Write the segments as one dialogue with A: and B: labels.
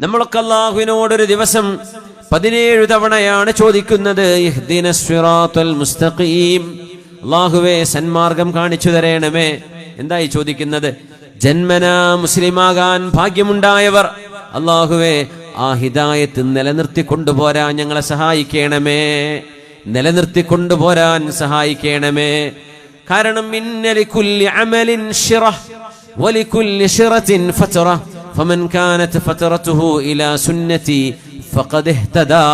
A: നമ്മളൊക്കെ അള്ളാഹുവിനോടൊരു ദിവസം പതിനേഴ് തവണയാണ് ചോദിക്കുന്നത് മുസ്തഖീം. സന്മാർഗം കാണിച്ചു തരേണമേ. എന്തായി ചോദിക്കുന്നത്? ജന്മന മുസ്ലിമാകാൻ ഭാഗ്യമുണ്ടായവർ. അള്ളാഹുവേ ആ ഹിദായത്ത് നിലനിർത്തി കൊണ്ടുപോരാൻ ഞങ്ങളെ സഹായിക്കണമേ. നിലനിർത്തി കൊണ്ടുപോരാൻ സഹായിക്കണമേ. കാരണം فمن كانت فترته إلى سنتي فقد اهتدى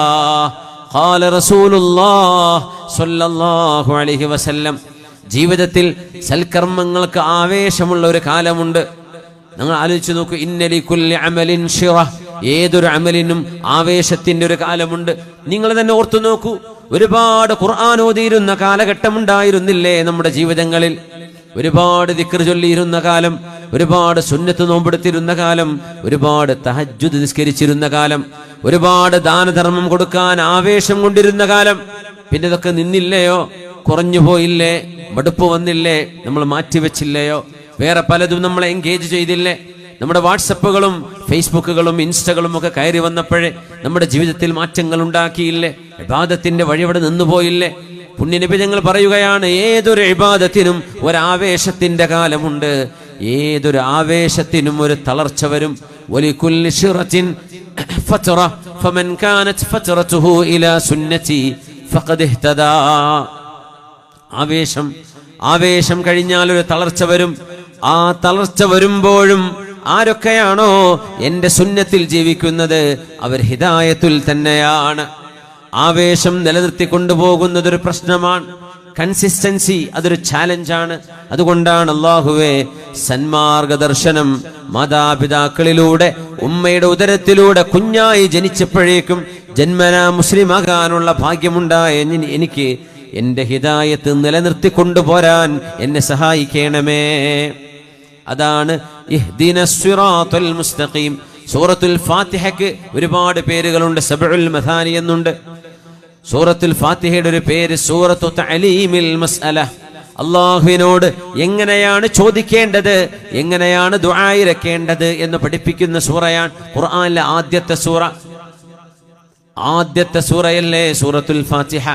A: قال رسول الله صلى الله عليه وسلم ജീവിതത്തിൽ സൽക്കർമ്മങ്ങൾക്ക് ആവേശമുള്ള ഒരു കാലമുണ്ട് നിങ്ങൾ ആലോചിച്ച് നോക്കൂ ഇന്നലി കുല്ലി അമലിൻ ഷിറ ഏതൊരു അമലിനും ആവേശത്തിന്റെ ഒരു കാലമുണ്ട് നിങ്ങൾ തന്നെ ഓർത്തു നോക്കൂ ഒരുപാട് ഖുർആൻ ഓതിയിരുന്ന കാലഘട്ടം ഉണ്ടായിരുന്നില്ലേ നമ്മുടെ ജീവിതങ്ങളിൽ ഒരുപാട് ദിക്ർ ചൊല്ലിയിരുന്ന കാലം ഒരുപാട് സുന്നത്ത് നോമ്പെടുത്തിരുന്ന കാലം ഒരുപാട് തഹജ്ജുദ് നിസ്കരിച്ചിരുന്ന കാലം ഒരുപാട് ദാനധർമ്മം കൊടുക്കാൻ ആവേശം കൊണ്ടിരുന്ന കാലം. പിന്നെ ഇതൊക്കെ നിന്നില്ലയോ? കുറഞ്ഞു പോയില്ലേ? മടുപ്പ് വന്നില്ലേ? നമ്മൾ മാറ്റിവെച്ചില്ലയോ? വേറെ പലതും നമ്മൾ എൻഗേജ് ചെയ്തില്ലേ? നമ്മുടെ വാട്സപ്പുകളും ഫേസ്ബുക്കുകളും ഇൻസ്റ്റകളും ഒക്കെ കയറി വന്നപ്പോഴേ നമ്മുടെ ജീവിതത്തിൽ മാറ്റങ്ങൾ ഉണ്ടാക്കിയില്ലേ? വിവാദത്തിന്റെ വഴി അവിടെ നിന്നുപോയില്ലേ പുണ്യനബി ഞങ്ങൾ പറയുകയാണ് ഏതൊരു ഇബാദത്തിനും ഒരാവേശത്തിന്റെ കാലമുണ്ട്. ഏതൊരു ആവേശത്തിനും ഒരു തളർച്ച വരും. ആവേശം ആവേശം കഴിഞ്ഞാൽ ഒരു തളർച്ച വരും. ആ തളർച്ച വരുമ്പോഴും ആരൊക്കെയാണോ എന്റെ സുന്നത്തിൽ ജീവിക്കുന്നത്? അവർ ഹിതായത്തിൽ തന്നെയാണ്. ആവേശം നിലനിർത്തി കൊണ്ടുപോകുന്നതൊരു പ്രശ്നമാണ്. കൺസിസ്റ്റൻസി അതൊരു ചാലഞ്ചാണ് അതുകൊണ്ടാണ് അള്ളാഹുവെ സന്മാർഗദർശനം മാതാപിതാക്കളിലൂടെ ഉമ്മയുടെ ഉദരത്തിലൂടെ കുഞ്ഞായി ജനിച്ചപ്പോഴേക്കും ജന്മനാ മുസ്ലിമാകാനുള്ള ഭാഗ്യമുണ്ടായ എനി- എനിക്ക് എന്റെ ഹിതായത്ത് നിലനിർത്തി കൊണ്ടുപോരാൻ എന്നെ സഹായിക്കണമേ. അതാണ് മുസ്തഖീം. സൂറത്തുൽ ഫാത്തിഹയ്ക്ക് ഒരുപാട് പേരുകളുണ്ട്. സബുൽ മഥാനി എന്നുണ്ട്. സൂറത്തുൽ ഫാത്തിഹയുടെ ഒരു പേര് സൂറത്തു തഅലീമിൽ മസ്അല. അള്ളാഹുവിനോട് എങ്ങനെയാണ് ചോദിക്കേണ്ടത്? എങ്ങനെയാണ് ദുആയിരക്കേണ്ടത് എന്ന് പഠിപ്പിക്കുന്ന സൂറയാണ് ഖുർആനിലെ ആദ്യത്തെ സൂറ. ആദ്യത്തെ സൂറയല്ലേ സൂറത്തുൽ ഫാത്തിഹ?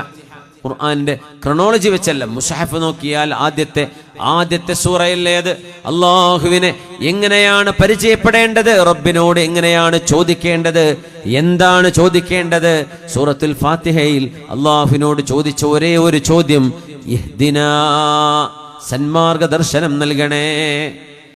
A: ഖുർആന്റെ ക്രോണോളജി വെച്ചല്ല. മുസ്ഹഫ് നോക്കിയാൽ ആദ്യത്തെ ആദ്യത്തെ സൂറയില്ലേത്? അള്ളാഹുവിനെ എങ്ങനെയാണ് പരിചയപ്പെടേണ്ടത്? റബ്ബിനോട് എങ്ങനെയാണ് ചോദിക്കേണ്ടത്? എന്താണ് ചോദിക്കേണ്ടത്? സൂറത്തുൽ ഫാത്തിഹയിൽ അള്ളാഹുവിനോട് ചോദിച്ച ഒരേ ഒരു ചോദ്യം സന്മാർഗ ദർശനം നൽകണേ.